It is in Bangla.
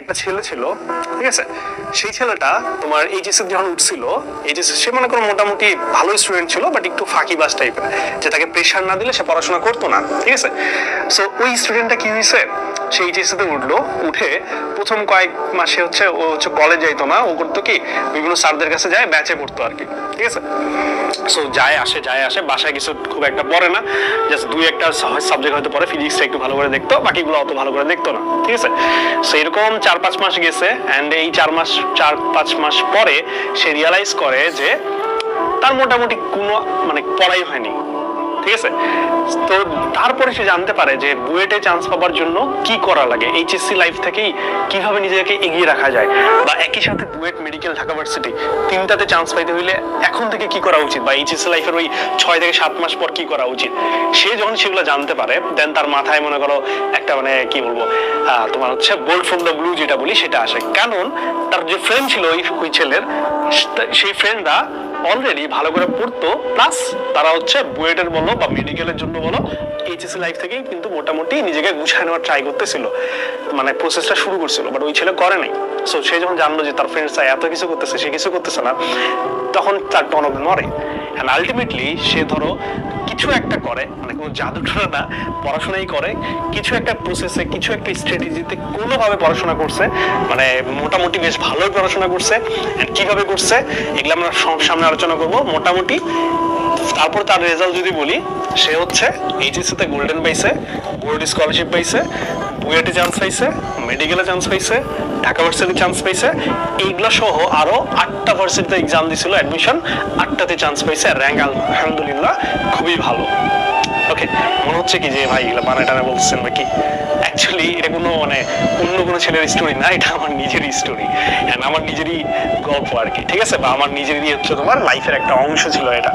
একটা ছেলে ছিল, ঠিক আছে? সেই ছেলেটা তোমার এইচএসএ যখন উঠছিল এইচএসএ সে মনে করো মোটামুটি ভালো স্টুডেন্ট ছিল বাট একটু ফাঁকিবাজ টাইপের যে তাকে প্রেশার না দিলে সে পড়াশোনা করতো না, ঠিক আছে? সো ওই স্টুডেন্টটা কি হয়েছে? সে এইচএসএ তে উঠল, উঠে প্রথম কয়েক মাসে হচ্ছে, ও হচ্ছে কলেজ যাইতো না, ও করতো কি, বিভিন্ন স্যারদের কাছে যায় ব্যাচে পড়তো আর কি, ঠিক আছে? সো যায় আসে যায় আসে, বাসায় কিছু খুব একটা পড়ে না জাস্ট দুই একটা সাবজেক্ট হয়তো পড়ে ফিজিক্সটা একটু ভালো করে দেখতো, বাকিগুলো অত ভালো করে দেখতো না, ঠিক আছে? সো এরকম চার পাঁচ মাস গেছে অ্যান্ড এই চার মাস চার পাঁচ মাস পরে সে রিয়ালাইজ করে যে তার মোটামুটি কোনো মানে পড়াই হয়নি। ঠিক আছে? তো তারপরে সে জানতে পারে যে বুয়েটে চান্স পাওয়ার জন্য কি করা লাগে এইচএসসি লাইফ থেকেই কীভাবে নিজেকে এগিয়ে রাখা যায় বা একই সাথে বুয়েট মেডিকেল ঢাকা ভার্সিটি তিনটাতে চান্স পাইতে হইলে এখন থেকে কি করা উচিত বা এইচএসসি লাইফের ওই ছয় থেকে সাত মাস পর কি করা উচিত? সে যখন সেগুলো জানতে পারে দেন তার মাথায় মনে করো একটা মানে কি বলব তোমার হচ্ছে বোল্ড ফ্রম দ্য ব্লু যেটা বলি সেটা আসে। কারণ তার যে ফ্রেন্ড ছিল ওই ছেলের সেই ফ্রেন্ডরা অলরেডি ভালো করে পড়তো প্লাস তারা হচ্ছে বুয়েটের বলো বা মেডিকেলের জন্য বলো এইচএসি লাইফ থেকেই কিন্তু মোটামুটি নিজেকে গুছিয়ে নেওয়ার ট্রাই করতেছিল। মানে প্রসেসটা শুরু করছিল বাট ওই ছেলে করে নাই। সো সে যখন জানলো যে তার ফ্রেন্ডসরা এত কিছু করতেছে, সে কিছু করতেছে না, তখন তার টনক নড়ে। অ্যান্ড আলটিমেটলি সে ধরো কিছু একটা করে মানে কোনো জাদু টোনা না, পড়াশোনাই করে, কিছু একটা প্রসেসে কিছু একটা স্ট্র্যাটেজিতে কোনোভাবে পড়াশোনা করছে মানে মোটামুটি বেশ ভালোই পড়াশোনা করছে, and কীভাবে করছে, এগুলো আমরা সব সামনে আলোচনা করব, মোটামুটি। তারপর তার রেজাল্ট যদি বলি, সে হচ্ছে এইচএসসি তে গোল্ডেন পাইছে বোর্ড স্কলারশিপ পাইছে বুয়েটে চান্স পাইছে মেডিকেলে চান্স পাইছে ঢাকা ভার্সিটি চান্স পাইছে। এইগুলো সহ আরও আটটা ভার্সিটিতে এক্সাম দিছিল অ্যাডমিশন আটটাতে চান্স পাইছে র্যাঙ্ক আলহামদুলিল্লাহ খুবই ভালো। ওকে মনে হচ্ছে কি যে ভাই এগুলো বানায় টানা বলতেছেন নাকি? অ্যাকচুয়ালি এটা কোনো মানে অন্য কোনো ছেলের স্টোরি না, এটা আমার নিজেরই স্টোরি আমার নিজেরই গল্প আর কি, ঠিক আছে? বা আমার নিজেরই হচ্ছে তোমার লাইফের একটা অংশ ছিল এটা।